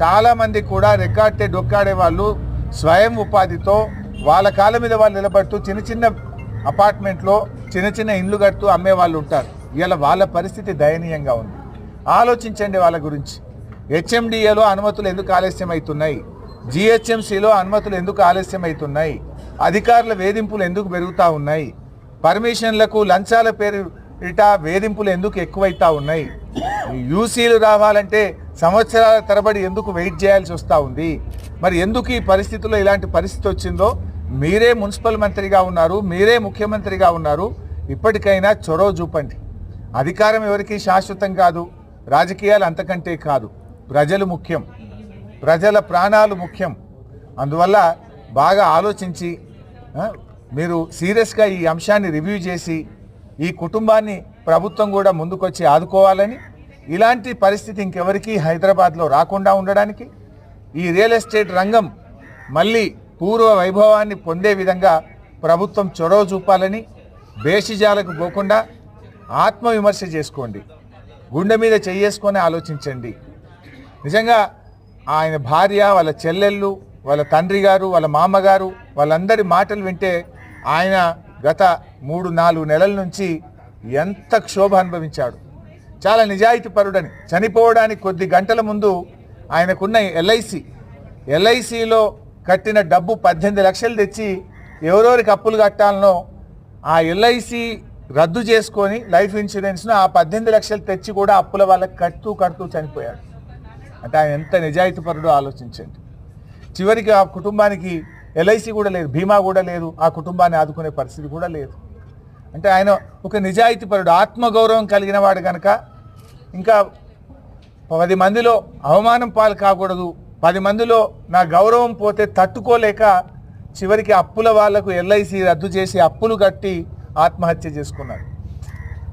చాలామంది కూడా రికార్డే డొక్కాడే వాళ్ళు స్వయం ఉపాధితో వాళ్ళ కాళ్ళ మీద వాళ్ళు నిలబడుతూ చిన్న చిన్న అపార్ట్మెంట్లో చిన్న చిన్న ఇండ్లు కడుతూ అమ్మే వాళ్ళు ఉంటారు. ఇలా వాళ్ళ పరిస్థితి దయనీయంగా ఉంది. ఆలోచించండి వాళ్ళ గురించి. హెచ్ఎండిఏలో అనుమతులు ఎందుకు ఆలస్యం అవుతున్నాయి జిహెచ్ఎంసీలో అనుమతులు ఎందుకు ఆలస్యం అవుతున్నాయి అధికారుల వేధింపులు ఎందుకు పెరుగుతూ ఉన్నాయి? పర్మిషన్లకు లంచాల పేరిట వేధింపులు ఎందుకు ఎక్కువైతా ఉన్నాయి? యూసీలు రావాలంటే సంవత్సరాల తరబడి ఎందుకు వెయిట్ చేయాల్సి వస్తూ ఉంది? మరి ఎందుకు ఈ పరిస్థితుల్లో ఇలాంటి పరిస్థితి వచ్చిందో మీరే మున్సిపల్ మంత్రిగా ఉన్నారు మీరే ముఖ్యమంత్రిగా ఉన్నారు. ఇప్పటికైనా చొరవ చూపండి. అధికారం ఎవరికి శాశ్వతం కాదు రాజకీయాలు అంతకంటే కాదు. ప్రజలు ముఖ్యం ప్రజల ప్రాణాలు ముఖ్యం. అందువల్ల బాగా ఆలోచించి మీరు సీరియస్గా ఈ అంశాన్ని రివ్యూ చేసి ఈ కుటుంబాన్ని ప్రభుత్వం కూడా ముందుకొచ్చి ఆదుకోవాలని ఇలాంటి పరిస్థితి ఇంకెవరికీ హైదరాబాద్లో రాకుండా ఉండడానికి ఈ రియల్ ఎస్టేట్ రంగం మళ్ళీ పూర్వ వైభవాన్ని పొందే విధంగా ప్రభుత్వం చొరవ చూపాలని బేషిజాలకు పోకుండా ఆత్మవిమర్శ చేసుకోండి. గుండె మీద చెయ్యేసుకొని ఆలోచించండి. నిజంగా ఆయన భార్య వాళ్ళ చెల్లెళ్ళు వాళ్ళ తండ్రి గారు వాళ్ళ మామగారు వాళ్ళందరి మాటలు వింటే ఆయన గత మూడు నాలుగు నెలల నుంచి ఎంత క్షోభ అనుభవించాడు. చాలా నిజాయితీ పరుడని. చనిపోవడానికి కొద్ది గంటల ముందు ఆయనకున్న ఎల్ఐసి ఎల్ఐసిలో కట్టిన డబ్బు పద్దెనిమిది లక్షలు తెచ్చి ఎవరెవరికి అప్పులు కట్టాలనో ఆ ఎల్ఐసి రద్దు చేసుకొని లైఫ్ ఇన్సూరెన్స్ను ఆ పద్దెనిమిది లక్షలు తెచ్చి కూడా అప్పుల వాళ్ళకి కడుతూ కడుతూ చనిపోయాడు. అంటే ఆయన ఎంత నిజాయితీపరుడో ఆలోచించండి. చివరికి ఆ కుటుంబానికి ఎల్ఐసి కూడా లేదు బీమా కూడా లేదు ఆ కుటుంబాన్ని ఆదుకునే పరిస్థితి కూడా లేదు. అంటే ఆయన ఒక నిజాయితీపరుడు ఆత్మగౌరవం కలిగిన వాడు కనుక ఇంకా పది మందిలో అవమానం పాలు కాకూడదు పది మందిలో నా గౌరవం పోతే తట్టుకోలేక చివరికి అప్పుల వాళ్ళకు ఎల్ఐసి రద్దు చేసి అప్పులు కట్టి ఆత్మహత్య చేసుకున్నారు.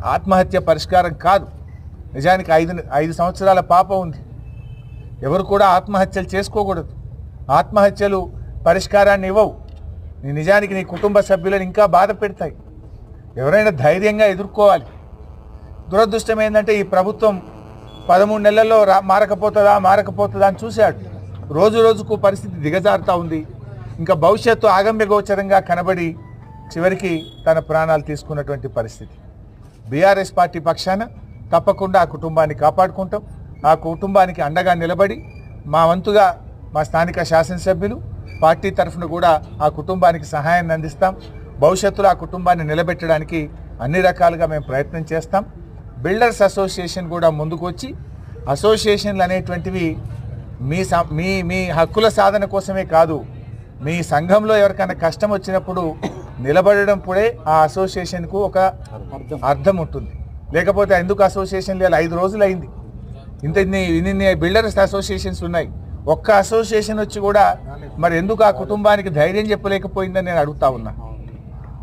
ఆత్మహత్య పరిష్కారం కాదు. నిజానికి ఐదు ఐదు సంవత్సరాల పాప ఉంది. ఎవరు కూడా ఆత్మహత్యలు చేసుకోకూడదు. ఆత్మహత్యలు పరిష్కారాన్ని ఇవ్వవు. నీ నిజానికి నీ కుటుంబ సభ్యులను ఇంకా బాధ పెడతాయి. ఎవరైనా ధైర్యంగా ఎదుర్కోవాలి. దురదృష్టం ఏంటంటే ఈ ప్రభుత్వం పదమూడు నెలల్లో రా మారకపోతుందా మారకపోతుందా అని చూశాడు. రోజు రోజుకు పరిస్థితి దిగజారుతూ ఉంది. ఇంకా భవిష్యత్తు ఆగమ్య గోచరంగా కనబడి చివరికి తన ప్రాణాలు తీసుకున్నటువంటి పరిస్థితి. బీఆర్ఎస్ పార్టీ పక్షాన తప్పకుండా ఆ కుటుంబాన్ని కాపాడుకుంటాం. ఆ కుటుంబానికి అండగా నిలబడి మా వంతుగా మా స్థానిక శాసనసభ్యులు పార్టీ తరఫున కూడా ఆ కుటుంబానికి సహాయాన్ని అందిస్తాం. భవిష్యత్తులో ఆ కుటుంబాన్ని నిలబెట్టడానికి అన్ని రకాలుగా మేము ప్రయత్నం చేస్తాం. బిల్డర్స్ అసోసియేషన్ కూడా ముందుకు వచ్చి అసోసియేషన్లు అనేటువంటివి మీ మీ మీ హక్కుల సాధన కోసమే కాదు మీ సంఘంలో ఎవరికైనా కష్టం వచ్చినప్పుడు నిలబడడం పుడే ఆ అసోసియేషన్కు ఒక అర్థం. ఉంటుంది. లేకపోతే ఎందుకు అసోసియేషన్ లేదు ఐదు రోజులు అయింది? ఇంత ఇన్ని ఇన్ని బిల్డర్స్ అసోసియేషన్స్ ఉన్నాయి. ఒక్క అసోసియేషన్ వచ్చి కూడా మరి ఎందుకు ఆ కుటుంబానికి ధైర్యం చెప్పలేకపోయిందని నేను అడుగుతా ఉన్నా.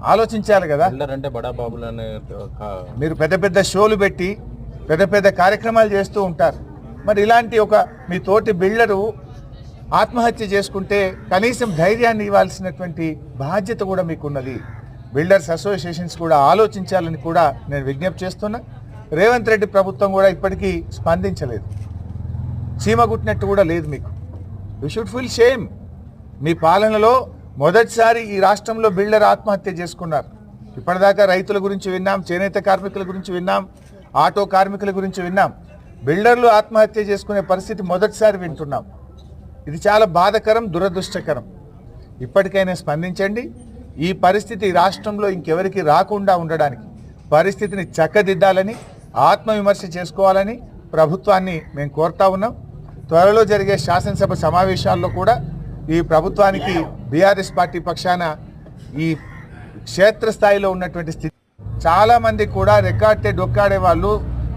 ఆలోచించాలి కదా. అంటే బడా బాబులు అనే ఒక మీరు పెద్ద పెద్ద షోలు పెట్టి పెద్ద పెద్ద కార్యక్రమాలు చేస్తూ ఉంటారు. మరి ఇలాంటి ఒక మీ తోటి బిల్డరు ఆత్మహత్య చేసుకుంటే కనీసం ధైర్యాన్ని ఇవ్వాల్సినటువంటి బాధ్యత కూడా మీకున్నది. బిల్డర్స్ అసోసియేషన్స్ కూడా ఆలోచించాలని కూడా నేను విజ్ఞప్తి చేస్తున్నా. రేవంత్ రెడ్డి ప్రభుత్వం కూడా ఇప్పటికీ స్పందించలేదు. చీమ కుట్టినట్టు కూడా లేదు మీకు. యూ షుడ్ ఫీల్ షేమ్ మీ పాలనలో మొదటిసారి ఈ రాష్ట్రంలో బిల్డర్ ఆత్మహత్య చేసుకున్నారు. ఇప్పటిదాకా రైతుల గురించి విన్నాం చేనేత కార్మికుల గురించి విన్నాం ఆటో కార్మికుల గురించి విన్నాం. బిల్డర్లు ఆత్మహత్య చేసుకునే పరిస్థితి మొదటిసారి వింటున్నాం. ఇది చాలా బాధకరం దురదృష్టకరం. ఇప్పటికైనా స్పందించండి. ఈ పరిస్థితి ఈ రాష్ట్రంలో ఇంకెవరికి రాకుండా ఉండడానికి పరిస్థితిని చక్కదిద్దాలని ఆత్మవిమర్శ చేసుకోవాలని ప్రభుత్వాన్ని మేము కోరుతా ఉన్నాం. త్వరలో జరిగే శాసనసభ సమావేశాల్లో కూడా ఈ ప్రభుత్వానికి బీఆర్ఎస్ పార్టీ పక్షాన ఈ క్షేత్రస్థాయిలో ఉన్నటువంటి స్థితి చాలామంది కూడా రికార్డే డొక్కాడే వాళ్ళు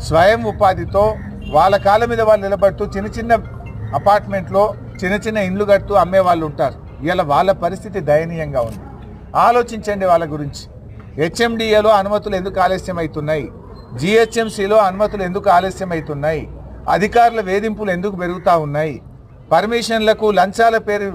స్వయం ఉపాధితో వాళ్ళ కాళ్ళ మీద వాళ్ళు నిలబడుతూ చిన్న చిన్న అపార్ట్మెంట్లో చిన్న చిన్న ఇండ్లు కడుతూ అమ్మే వాళ్ళు ఉంటారు. ఇలా వాళ్ళ పరిస్థితి దయనీయంగా ఉంది. ఆలోచించండి వాళ్ళ గురించి. హెచ్ఎండిఏలో అనుమతులు ఎందుకు ఆలస్యం అవుతున్నాయి జిహెచ్ఎంసీలో అనుమతులు ఎందుకు ఆలస్యం అవుతున్నాయి అధికారుల వేధింపులు ఎందుకు పెరుగుతూ ఉన్నాయి? పర్మిషన్లకు లంచాల పేరు